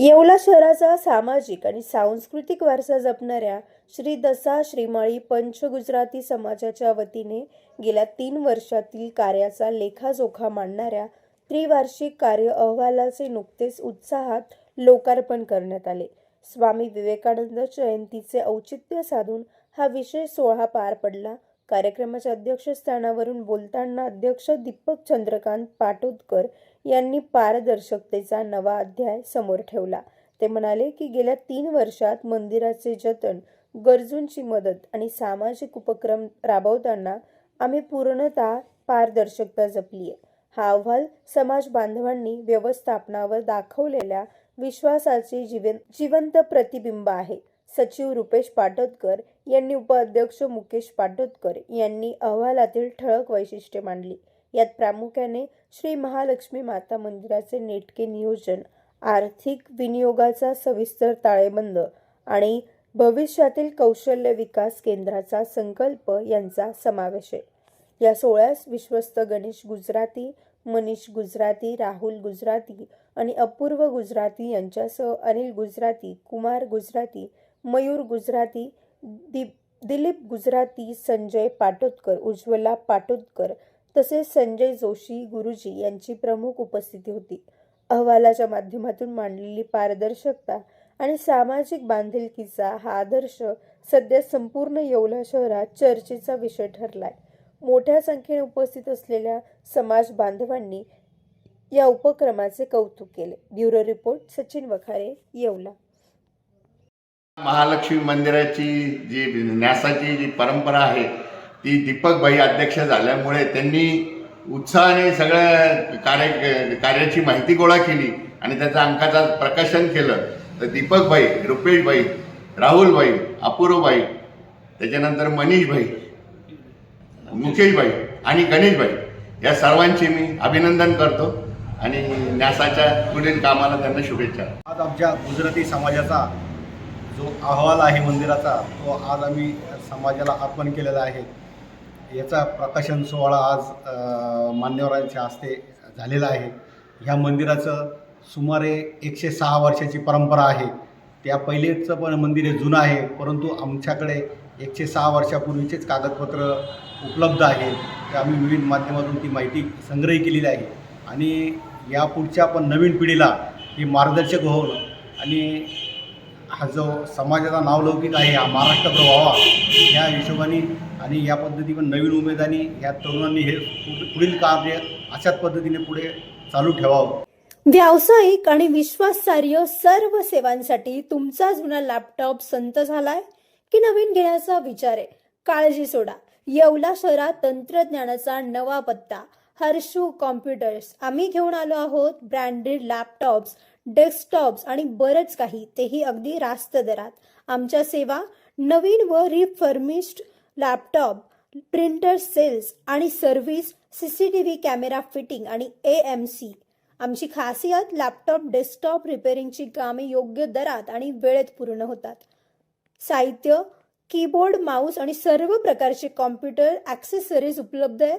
येवला शहराचा सामाजिक आणि सांस्कृतिक वारसा जपणाऱ्या श्री दसा श्रीमाळी पंच गुजराती समाजाच्या वतीने गेल्या तीन वर्षातील कार्याचा लेखाजोखा मांडणाऱ्या त्रिवार्षिक कार्य अहवालाचे नुकतेच उत्साहात लोकार्पण करण्यात आले. स्वामी विवेकानंद जयंतीचे औचित्य साधून हा विशेष सोहळा पार पडला. कार्यक्रमाच्या अध्यक्षस्थानावरून बोलताना अध्यक्ष दीपक चंद्रकांत पाटोदकर यांनी पारदर्शकतेचा नवा अध्याय समोर ठेवला. ते म्हणाले की गेल्या तीन वर्षात मंदिराचे जतन गरजूंची मदत आणि सामाजिक उपक्रम राबवताना आम्ही पूर्णतः पारदर्शकता जपली आहे हा अहवाल समाज बांधवांनी व्यवस्थापनावर दाखवलेल्या विश्वासाचे जीवन जिवंत प्रतिबिंब आहे. सचिव रुपेश पाटोदकर यांनी उपाध्यक्ष मुकेश पाटोदकर यांनी अहवालातील ठळक वैशिष्ट्ये मांडली. यात प्रामुख्याने श्री महालक्ष्मी माता मंदिराचे नेटके नियोजन आर्थिक विनियोगाचा सविस्तर ताळेबंद आणि भविष्यातील कौशल्य विकास केंद्राचा संकल्प यांचा समावेश आहे. या सोहळ्यास विश्वस्त गणेश गुजराती मनीष गुजराती राहुल गुजराती आणि अपूर्व गुजराती यांच्यासह अनिल गुजराती कुमार गुजराती मयूर गुजराती दीप दिलीप गुजराती संजय पाटोदकर उज्ज्वला पाटोदकर तसेच संजय जोशी गुरुजी यांची प्रमुख उपस्थिती होती. अहवालाच्या माध्यमातून मांडलेली पारदर्शकता आणि सामाजिक बांधिलकीचा हा आदर्श सध्या संपूर्ण येवला शहरात चर्चेचा विषय ठरलाय. मोठ्या संख्येने उपस्थित असलेल्या समाज बांधवांनी या उपक्रमाचे कौतुक केले. Bureau report Sachin Wakhare Yeola. Mahalakshmi मंदिराची जी न्यासाची जी परंपरा आहे ती दीपक भाई अध्यक्ष झाल्यामुळे त्यांनी उत्साहाने सगळ्या कार्य कार्याची माहिती गोळा केली आणि त्याचा अंकाचा प्रकाशन केलं. तर दीपक भाई रुपेश भाई राहुल भाई अपूर्व भाई त्याच्यानंतर मनीष भाई मुकेश भाई आणि गणेश भाई या सर्वांचे मी अभिनंदन करतो आणि न्यासाच्या पुढील कामाला त्यांना शुभेच्छा. आज आमच्या गुजराती समाजाचा जो अहवाल आहे मंदिराचा तो आज आम्ही समाजाला अर्पण केलेला आहे. याचा प्रकाशन सोहळा आज मान्यवरांच्या हस्ते झालेला आहे. ह्या मंदिराचं सुमारे एकशे सहा वर्षाची परंपरा आहे. त्या पहिलेचं पण मंदिर हे जुनं आहे परंतु आमच्याकडे एकशे सहा वर्षापूर्वीचेच कागदपत्र उपलब्ध आहेत ते आम्ही विविध माध्यमातून ती माहिती संग्रही केलेली आहे. आणि यापुढच्या पण नवीन पिढीला ही मार्गदर्शक होऊन आणि हा जो समाजाचा नावलौकिक आहे हा महाराष्ट्रात व्हावा ह्या हिशोबाने आणि या पद्धती पण नवीन उमेदाने या तरुणांनी हे पुढील कार्य अशाच पद्धतीने पुढे चालू ठेवावं. व्यावसायिक आणि विश्वासार्ह सर्व सेवांसाठी तुमचा जुना लॅपटॉप संत झालाय की नवीन घेण्याचा विचार आहे? काळजी सोडा. येवला शहरात तंत्रज्ञानाचा नवा पत्ता. हर्षू कॉम्प्युटर्स. आम्ही घेऊन आलो आहोत ब्रँडेड लॅपटॉप्स डेस्कटॉप्स आणि बरंच काही. तेही अगदी रास्त दरात. आमच्या सेवा नवीन व रिफर्मिश्ड लॅपटॉप प्रिंटर सेल्स आणि service C C T V camera fitting आणि ए एम सी आमची खासियत लॅपटॉप डेस्कटॉप रिपेअरिंगची कामे योग्य दरात आणि वेळेत पूर्ण होतात. साहित्य कीबोर्ड माऊस आणि सर्व प्रकारचे कॉम्प्युटर ॲक्सेसरीज उपलब्ध आहे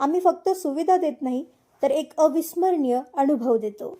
आम्ही फक्त सुविधा देत नाही तर एक अविस्मरणीय अनुभव देतो.